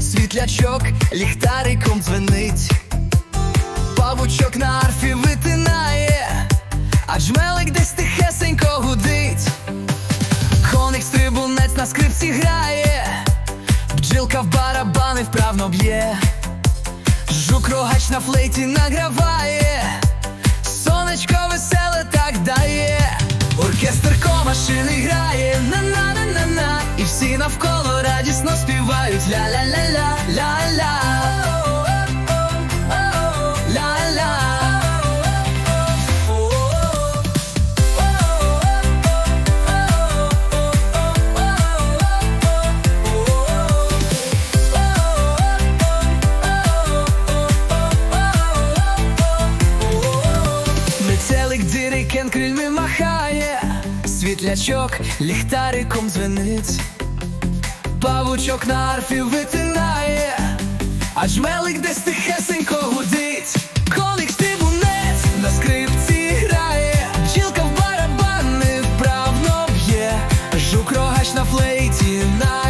світлячок ліхтариком дзвенить, павучок на арфі витинає, а джмелик десь тихесенько гудить, коник стрибунець на скрипці грає, бджілка в барабани вправно б'є, жук рогач на флейті награває, сонечко веселе так дає, оркестр комашини грає. На-на-на-на-на, співають. Ля-ля-ля-ля, ля-ля. Дирикен крильми махає, світлячок ліхтариком дзвенить, павучок на арфі витинає, а жмелик десь тихесенько гудить, коник стибунець на скрипці грає, Чілка в барабани вправно б'є, жук рогач на флейті на